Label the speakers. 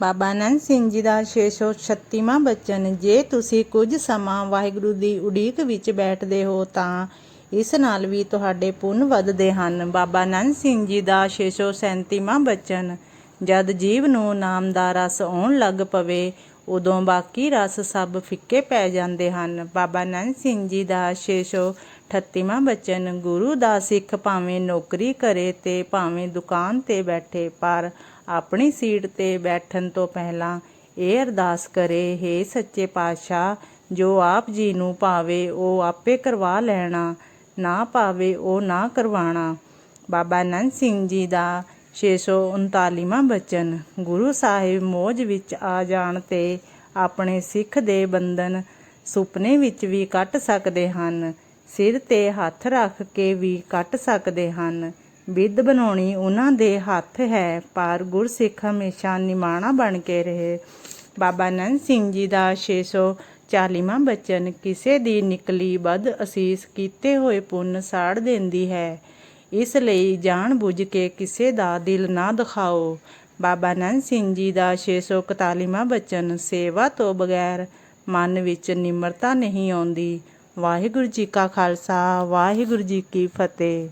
Speaker 1: ਬਾਬਾ ਨੰਦ ਸਿੰਘ ਜੀ ਦਾ 636ਵਾਂ ਬਚਨ, ਜੇ ਤੁਸੀਂ ਕੁਝ ਸਮਾਂ ਵਾਹਿਗੁਰੂ ਦੀ ਉਡੀਕ ਵਿੱਚ ਬੈਠਦੇ ਹੋ ਤਾਂ ਇਸ ਨਾਲ ਵੀ ਤੁਹਾਡੇ ਪੁੰਨ ਵੱਧਦੇ ਹਨ। ਬਾਬਾ ਨੰਦ ਸਿੰਘ ਜੀ ਦਾ 637ਵਾਂ ਬਚਨ, ਜਦ ਜੀਵ ਨੂੰ ਨਾਮ ਦਾ ਰਸ ਆਉਣ ਲੱਗ ਪਵੇ ਉਦੋਂ ਬਾਕੀ ਰਸ ਸਭ ਫਿੱਕੇ ਪੈ ਜਾਂਦੇ ਹਨ। ਬਾਬਾ ਨੰਦ ਸਿੰਘ ਜੀ ਦਾ 638ਵਾਂ ਬਚਨ, ਗੁਰੂ ਦਾ ਸਿੱਖ ਭਾਵੇਂ ਨੌਕਰੀ ਕਰੇ ਤੇ ਭਾਵੇਂ ਦੁਕਾਨ ਤੇ ਬੈਠੇ, ਪਰ ਆਪਣੀ ਸੀਟ ਤੇ ਬੈਠਣ ਤੋਂ ਪਹਿਲਾਂ ਇਹ ਅਰਦਾਸ ਕਰੇ, ਹੇ ਸੱਚੇ ਪਾਤਸ਼ਾਹ, ਜੋ ਆਪ ਜੀ ਨੂੰ ਭਾਵੇ ਉਹ ਆਪੇ ਕਰਵਾ ਲੈਣਾ, ਨਾ ਭਾਵੇ ਉਹ ਨਾ ਕਰਵਾਣਾ। ਬਾਬਾ ਨੰਦ ਸਿੰਘ ਜੀ ਦਾ 639ਵਾਂ ਬਚਨ, ਗੁਰੂ ਸਾਹਿਬ ਮੋਜ ਵਿੱਚ ਆ ਜਾਣ ਤੇ ਆਪਣੇ ਸਿੱਖ ਦੇ ਬੰਧਨ ਸੁਪਨੇ ਵਿੱਚ ਵੀ ਕੱਟ ਸਕਦੇ ਹਨ, ਸਿਰ ਤੇ ਹੱਥ ਰੱਖ ਕੇ ਵੀ ਕੱਟ ਸਕਦੇ ਹਨ। ਬਿੱਦ ਬਣਾਉਣੀ ਉਹਨਾਂ ਦੇ ਹੱਥ ਹੈ, ਪਰ ਗੁਰਸਿੱਖ ਹਮੇਸ਼ਾ ਨਿਮਾਣਾ ਬਣ ਕੇ ਰਹੇ। ਬਾਬਾ ਨੰਦ ਸਿੰਘ ਜੀ ਦਾ 640ਵਾਂ ਬਚਨ, ਕਿਸੇ ਦੀ ਨਿਕਲੀ ਬਦ ਅਸੀਸ ਕੀਤੇ ਹੋਏ ਪੁੰਨ ਸਾੜ ਦਿੰਦੀ ਹੈ। ਇਸ ਲਈ ਜਾਣ ਬੁੱਝ ਕੇ ਕਿਸੇ ਦਾ ਦਿਲ ਨਾ ਦਿਖਾਓ। ਬਾਬਾ ਨੰਦ ਸਿੰਘ ਜੀ ਦਾ 641ਵਾਂ ਬਚਨ ਸੇਵਾ ਤੋਂ ਬਗੈਰ ਮਨ ਵਿੱਚ ਨਿਮਰਤਾ ਨਹੀਂ ਆਉਂਦੀ। ਵਾਹਿਗੁਰੂ ਜੀ ਕਾ ਖਾਲਸਾ, ਵਾਹਿਗੁਰੂ ਜੀ ਕੀ ਫਤਿਹ।